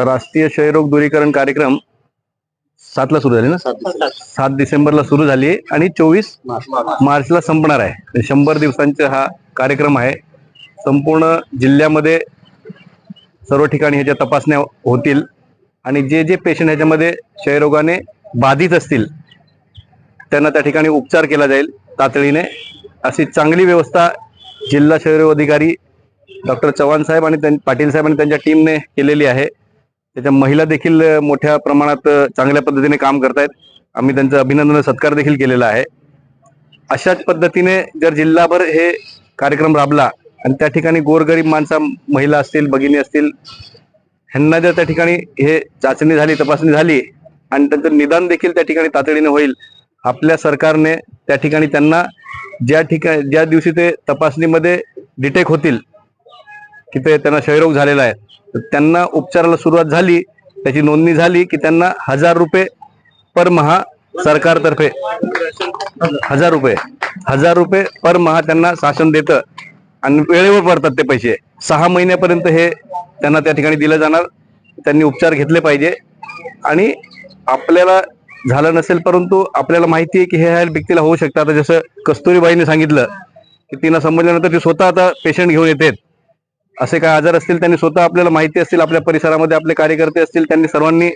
राष्ट्रीय क्षयरोग दूरीकरण कार्यक्रम सातला सुरू झाली ना? सात डिसेंबरला सुरू झाली आणि चोवीस मार्चला संपणार आहे. शंभर दिवसांचा हा कार्यक्रम आहे. संपूर्ण जिल्ह्यामध्ये सर्व ठिकाणी ह्याच्या तपासण्या होतील. आणि जे जे पेशंट ह्याच्यामध्ये क्षयरोगाने बाधित असतील त्यांना त्या ठिकाणी उपचार केला जाईल तातडीने. अशी चांगली व्यवस्था जिल्हा क्षयरोग अधिकारी डॉक्टर चव्हाण साहेब आणि पाटील साहेब आणि त्यांच्या टीमने केलेली आहे. त्याच्या महिला देखील मोठ्या प्रमाणात चांगल्या पद्धतीने काम करतायत. आम्ही त्यांचं अभिनंदन सत्कार देखील केलेला आहे. अशाच पद्धतीने जर जिल्हाभर हे कार्यक्रम राबला आणि त्या ठिकाणी गोरगरीब माणसा महिला असतील भगिनी असतील ह्यांना जर त्या ठिकाणी हे चाचणी झाली तपासणी झाली आणि त्यांचं निदान देखील त्या ठिकाणी तातडीने होईल आपल्या सरकारने त्या ठिकाणी त्यांना ज्या ठिकाणी ज्या दिवशी ते तपासणीमध्ये डिटेक्ट होतील की ते त्यांना क्षयरोग झालेला आहे. तर त्यांना उपचाराला सुरुवात झाली त्याची नोंदणी झाली की त्यांना हजार रुपये पर महा सरकारतर्फे. हजार रुपये. हजार रुपये पर महा त्यांना शासन देतं आणि वेळेवर पडतात ते पैसे. सहा महिन्यापर्यंत हे त्यांना त्या ठिकाणी दिलं जाणार. त्यांनी उपचार घेतले पाहिजे. आणि आपल्याला झालं नसेल परंतु आपल्याला माहिती आहे की हे ह्या व्यक्तीला होऊ शकतं. आता जसं कस्तुरीबाईने सांगितलं की तिनं समजल्यानंतर ती स्वतः आता पेशंट घेऊन येतात. असे काय आजार असतील त्यांनी स्वतः आपल्याला माहिती असतील आपल्या परिसरामध्ये आपले कार्यकर्ते असतील त्यांनी सर्वांनी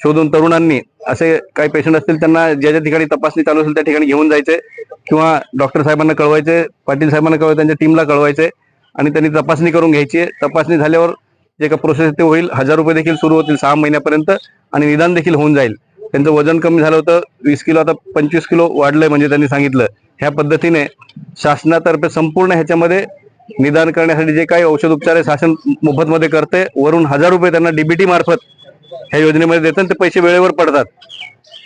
शोधून तरुणांनी असे काही पेशंट असतील त्यांना ज्या ज्या ठिकाणी तपासणी चालू असेल त्या ठिकाणी घेऊन जायचे किंवा डॉक्टर साहेबांना कळवायचे पाटील साहेबांना कळवायचे त्यांच्या टीमला कळवायचे आणि त्यांनी तपासणी करून घ्यायची. तपासणी झाल्यावर जे काही प्रोसेस ते होईल. हजार रुपये देखील सुरू होतील सहा महिन्यापर्यंत आणि निदान देखील होऊन जाईल. त्यांचं वजन कमी झालं होतं वीस किलो आता पंचवीस किलो वाढलंय म्हणजे त्यांनी सांगितलं. ह्या पद्धतीने शासनातर्फे संपूर्ण ह्याच्यामध्ये निदान करण्यासाठी जे काही औषध उपचार शासन मोफत मध्ये करते वरून हजार रुपये त्यांना डीबीटी मार्फत ह्या योजनेमध्ये देतात ते पैसे वेळेवर पडतात.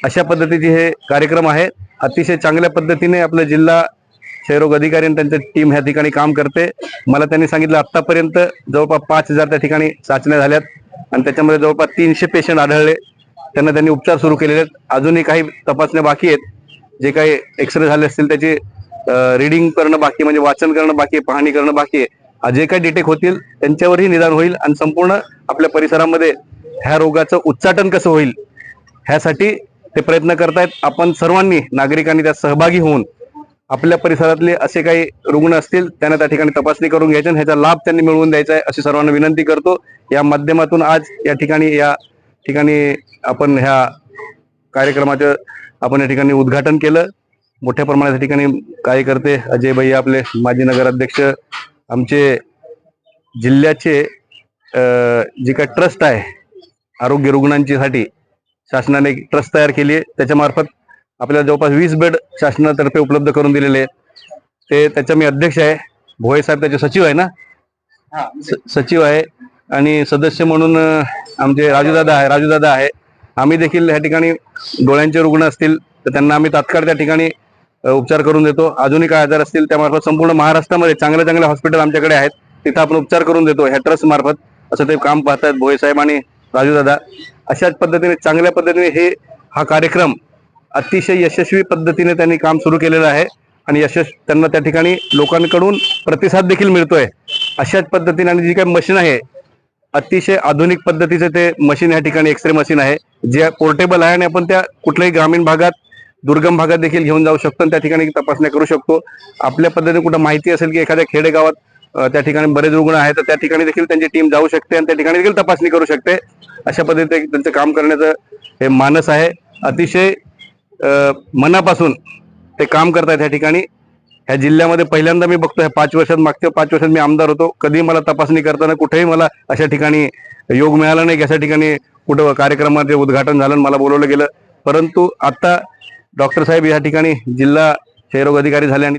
अशा पद्धतीचे हे कार्यक्रम आहे. अतिशय चांगल्या पद्धतीने आपला जिल्हा क्षयरोग अधिकारी आणि त्यांची टीम ह्या ठिकाणी काम करते. मला त्यांनी सांगितलं आतापर्यंत जवळपास पाच हजार त्या ठिकाणी चाचण्या झाल्यात आणि त्याच्यामध्ये जवळपास तीनशे पेशंट आढळले. त्यांना त्यांनी उपचार सुरू केलेले आहेत. अजूनही काही तपासण्या बाकी आहेत. जे काही एक्सरे झाले असतील त्याची रिडिंग करणं बाकी म्हणजे वाचन करणं बाकी पाहणी करणं बाकी आहे. जे काही डिटेक्ट होतील त्यांच्यावरही निदान होईल आणि संपूर्ण आपल्या परिसरामध्ये ह्या रोगाचं उच्चाटन कसं होईल ह्यासाठी ते प्रयत्न करतायत. आपण सर्वांनी नागरिकांनी त्यात सहभागी होऊन आपल्या परिसरातले असे काही रुग्ण असतील त्यांना त्या ठिकाणी तपासणी करून घ्यायची आणि ह्याचा लाभ त्यांनी मिळवून द्यायचा आहे अशी सर्वांना विनंती करतो. या माध्यमातून आज या ठिकाणी या ठिकाणी आपण ह्या कार्यक्रमाचं आपण या ठिकाणी उद्घाटन केलं. मोठ्या प्रमाणात या ठिकाणी कार्यकर्ते अजय भैया आपले माजी नगराध्यक्ष आमचे जिल्ह्याचे जे काय ट्रस्ट आहे आरोग्य रुग्णांची साठी शासनाने एक ट्रस्ट तयार केली आहे. त्याच्यामार्फत आपल्याला जवळपास वीस बेड शासनातर्फे उपलब्ध करून दिलेले आहेत. ते त्याच्या मी अध्यक्ष आहे. भोये साहेब त्याचे सचिव आहे ना? सचिव आहे. आणि सदस्य म्हणून आमचे राजूदादा आहे राजूदादा आहे. आम्ही देखील ह्या ठिकाणी डोळ्यांचे रुग्ण असतील तर त्यांना आम्ही तात्काळ त्या ठिकाणी उपचार करून देतो. अजूनही काय आजार असतील त्यामार्फत संपूर्ण महाराष्ट्रामध्ये चांगल्या चांगल्या हॉस्पिटल आमच्याकडे आहेत. तिथं आपण उपचार करून देतो ह्या मार्फत. असं ते काम पाहतात भोये साहेब आणि राजूदादा अशाच पद्धतीने चांगल्या पद्धतीने हे हा कार्यक्रम अतिशय यशस्वी पद्धतीने त्यांनी काम सुरू केलेलं आहे. आणि यशस्वी त्यांना त्या ठिकाणी लोकांकडून प्रतिसाद देखील मिळतोय. अशाच पद्धतीने आणि जी काही मशीन आहे अतिशय आधुनिक पद्धतीचे ते मशीन या ठिकाणी एक्सरे मशीन आहे. जे पोर्टेबल आहे आणि आपण त्या कुठल्याही ग्रामीण भागात दुर्गम भागात देखील घेऊन जाऊ शकतो आणि त्या ठिकाणी तपासण्या करू शकतो. आपल्या पद्धतीने कुठं माहिती असेल की एखाद्या खेडेगावात त्या ठिकाणी बरेच रुग्ण आहेत तर त्या ठिकाणी देखील त्यांची टीम जाऊ शकते आणि त्या ठिकाणी देखील तपासणी करू शकते. अशा पद्धतीने त्यांचं काम करण्याचं हे मानस आहे. अतिशय मनापासून ते काम करतायत ह्या ठिकाणी. ह्या जिल्ह्यामध्ये पहिल्यांदा मी बघतो ह्या पाच वर्षात मागच्या पाच वर्षात मी आमदार होतो. कधी मला तपासणी करताना कुठेही मला अशा ठिकाणी योग मिळाला नाही की अशा ठिकाणी कुठं कार्यक्रमाचे उद्घाटन झालं मला बोलवलं गेलं. परंतु आता डॉक्टर साहेब या ठिकाणी जिल्हा क्षयरोग अधिकारी झाले आणि